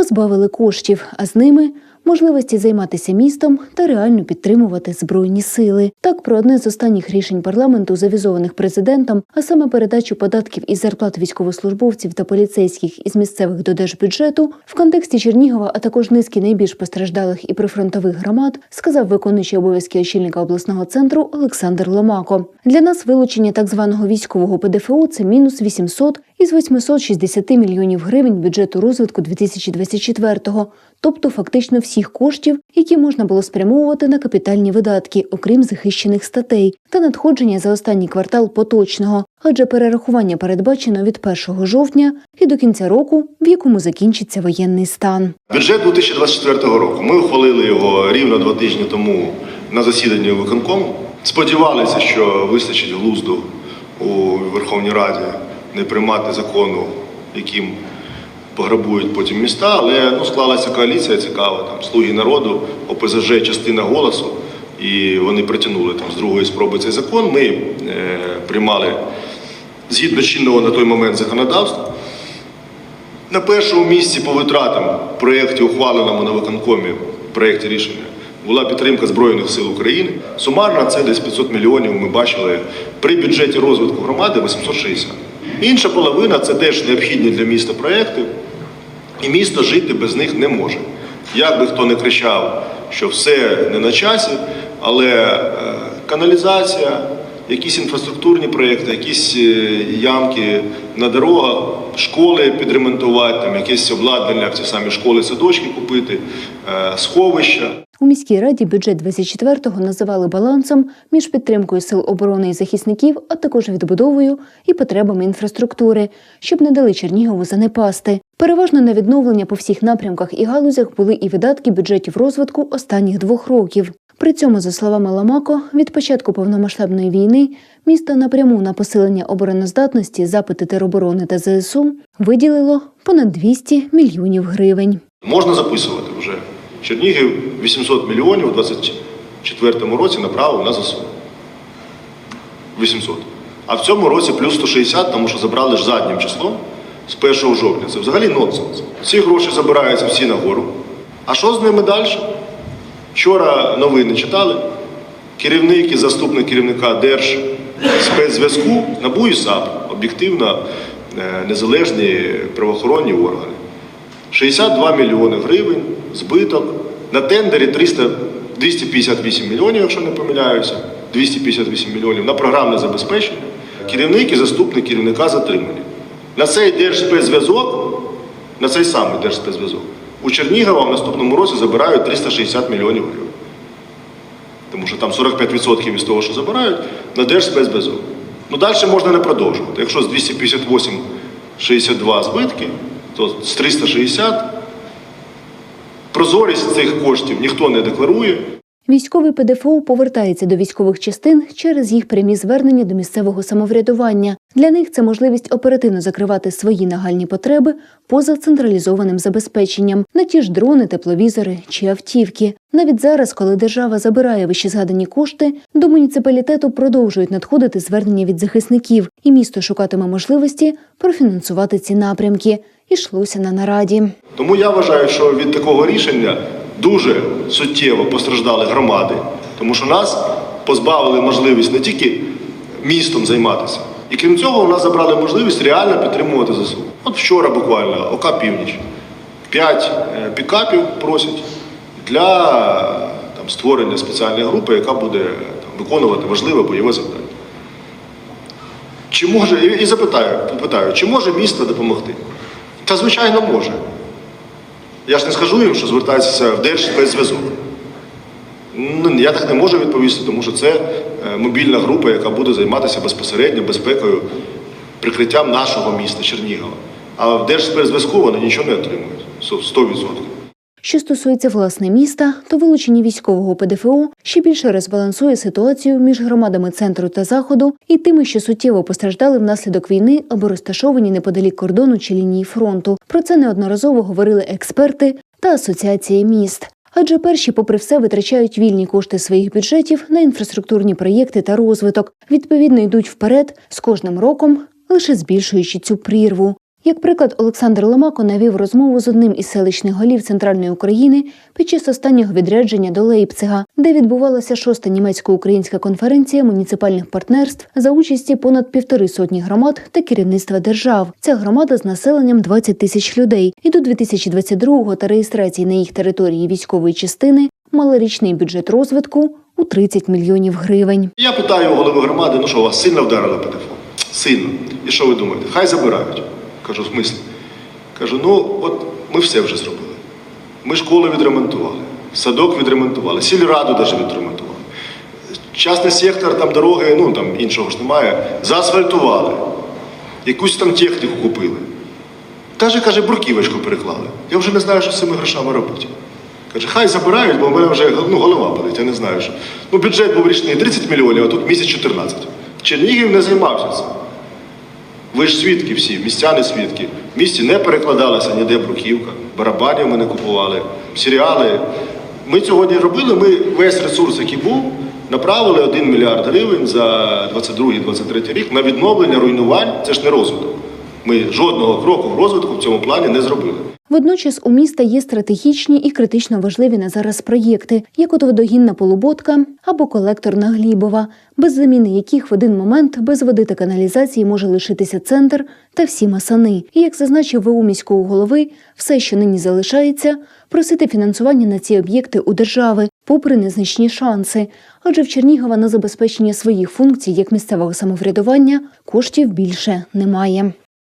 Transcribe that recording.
позбавили коштів, а з ними можливості займатися містом та реально підтримувати збройні сили. Так про одне з останніх рішень парламенту, завізованих президентом, а саме передачу податків із зарплат військовослужбовців та поліцейських із місцевих до держбюджету в контексті Чернігова, а також низки найбільш постраждалих і прифронтових громад, сказав виконуючий обов'язки очільника обласного центру Олександр Ломако. Для нас вилучення так званого військового ПДФО це мінус 800 із 860 мільйонів гривень бюджету розвитку 2024-го, тобто фактично всіх коштів, які можна було спрямовувати на капітальні видатки, окрім захищених статей, та надходження за останній квартал поточного, адже перерахування передбачено від 1 жовтня і до кінця року, в якому закінчиться воєнний стан. Бюджет 2024 року. Ми ухвалили його рівно два тижні тому на засіданні виконкому. Сподівалися, що вистачить глузду у Верховній Раді не приймати закону, яким пограбують потім міста, але ну, склалася коаліція цікава, там слуги народу, ОПЗЖ, частина голосу, і вони притягнули там з другої спроби цей закон. Ми е, приймали згідно чинного на той момент законодавства. На першому місці по витратам в проєкті, ухваленому на виконкомі проєкті рішення, була підтримка Збройних сил України. Сумарно це десь 500 мільйонів. Ми бачили при бюджеті розвитку громади 860. Інша половина це теж необхідні для міста проєкти, і місто жити без них не може. Як би хто не кричав, що все не на часі, але е, каналізація, якісь інфраструктурні проєкти, якісь е, ямки на дорогах, школи підремонтувати, там якесь обладнання в ці самі школи, садочки купити, е, сховища. У міській раді бюджет 24-го називали балансом між підтримкою сил оборони і захисників, а також відбудовою і потребами інфраструктури, щоб не дали Чернігову занепасти. Переважно на відновлення по всіх напрямках і галузях були і видатки бюджетів розвитку останніх двох років. При цьому, за словами Ламако, від початку повномасштабної війни місто напряму на посилення обороноздатності, запити тероборони та ЗСУ виділило понад 200 мільйонів гривень. Можна записувати. Чернігів 800 мільйонів у 2024 році направив на ЗСУ. 800. А в цьому році плюс 160, тому що забрали ж заднім числом з 1 жовтня. Це взагалі нонсенс. Ці гроші забираються всі нагору. А що з ними далі? Вчора новини читали. Керівник і заступник керівника Держ спецзв'язку НАБУ і САП, об'єктивно е, незалежні правоохоронні органи. 62 мільйони гривень, збиток. На тендері 300, 258 мільйонів, якщо не помиляюся, 258 мільйонів на програмне забезпечення. Керівник і заступник керівника затримані. На цей держспецзв'язок, на цей самий держспецзв'язок, у Чернігова в наступному році забирають 360 мільйонів гривень. Тому що там 45% із того, що забирають, на держспецзв'язок. Ну далі можна не продовжувати. Якщо з 258 62 збитки, то з 360 прозорість цих коштів ніхто не декларує. Військовий ПДФО повертається до військових частин через їх прямі звернення до місцевого самоврядування. Для них це можливість оперативно закривати свої нагальні потреби поза централізованим забезпеченням на ті ж дрони, тепловізори чи автівки. Навіть зараз, коли держава забирає вищезгадані кошти, до муніципалітету продовжують надходити звернення від захисників, і місто шукатиме можливості профінансувати ці напрямки. Ішлося на нараді. Тому я вважаю, що від такого рішення дуже суттєво постраждали громади, тому що нас позбавили можливість не тільки містом займатися, і крім цього, у нас забрали можливість реально підтримувати ЗСУ. От вчора буквально ОК Північ. П'ять е, пікапів просять для там, створення спеціальної групи, яка буде там, виконувати важливе бойове завдання. Чи може, і запитаю, питаю, чи може місто допомогти? Та звичайно може. Я ж не скажу їм, що звертайтеся в Держспецзв'язок. Ну, я так не можу відповісти, тому що це е, мобільна група, яка буде займатися безпосередньо безпекою, прикриттям нашого міста Чернігова. А в Держспецзв'язку вони нічого не отримують. 100%. Що стосується власне міста, то вилучення військового ПДФО ще більше розбалансує ситуацію між громадами центру та заходу і тими, що суттєво постраждали внаслідок війни або розташовані неподалік кордону чи лінії фронту. Про це неодноразово говорили експерти та асоціації міст. Адже перші, попри все, витрачають вільні кошти своїх бюджетів на інфраструктурні проєкти та розвиток. Відповідно, йдуть вперед з кожним роком, лише збільшуючи цю прірву. Як приклад, Олександр Ломако навів розмову з одним із селищних голів центральної України під час останнього відрядження до Лейпцига, де відбувалася шоста німецько-українська конференція муніципальних партнерств за участі понад півтори сотні громад та керівництва держав. Ця громада з населенням 20 тисяч людей, і до 2022-го та реєстрації на їх території військової частини мали річний бюджет розвитку у 30 мільйонів гривень. Я питаю у голови громади, ну що, вас сильно вдарили ПДФО? Сильно. І що ви думаєте? Хай забирають. Кажу, в? Кажу, ну от ми все вже зробили. Ми школи відремонтували, садок відремонтували, сільраду навіть відремонтували. Частний сектор, там дороги, ну там іншого ж немає, заасфальтували. Якусь там техніку купили. Даже, каже, бурківочку переклали. Я вже не знаю, що з цими грошами робити. Каже, хай забирають, бо в мене вже ну, голова болить, я не знаю, що. Ну, бюджет був річний 30 мільйонів, а тут місяць 14. Чернігів не займався цим. Ви ж свідки всі, містяни свідки. В місті не перекладалася ніде бруківка, барабанів ми не купували, серіали. Ми сьогодні робили, ми весь ресурс, який був, направили 1 мільярд гривень за 22-23 рік на відновлення руйнувань. Це ж не розвиток. Ми жодного кроку в розвитку в цьому плані не зробили. Водночас у міста є стратегічні і критично важливі на зараз проєкти, як от водогінна полуботка або колекторна Глібова, без заміни яких в один момент без води та каналізації може лишитися центр та всі масани. І як зазначив ВУ міського голови, все, що нині залишається, просити фінансування на ці об'єкти у держави, попри незначні шанси. Адже в Чернігова на забезпечення своїх функцій як місцевого самоврядування коштів більше немає.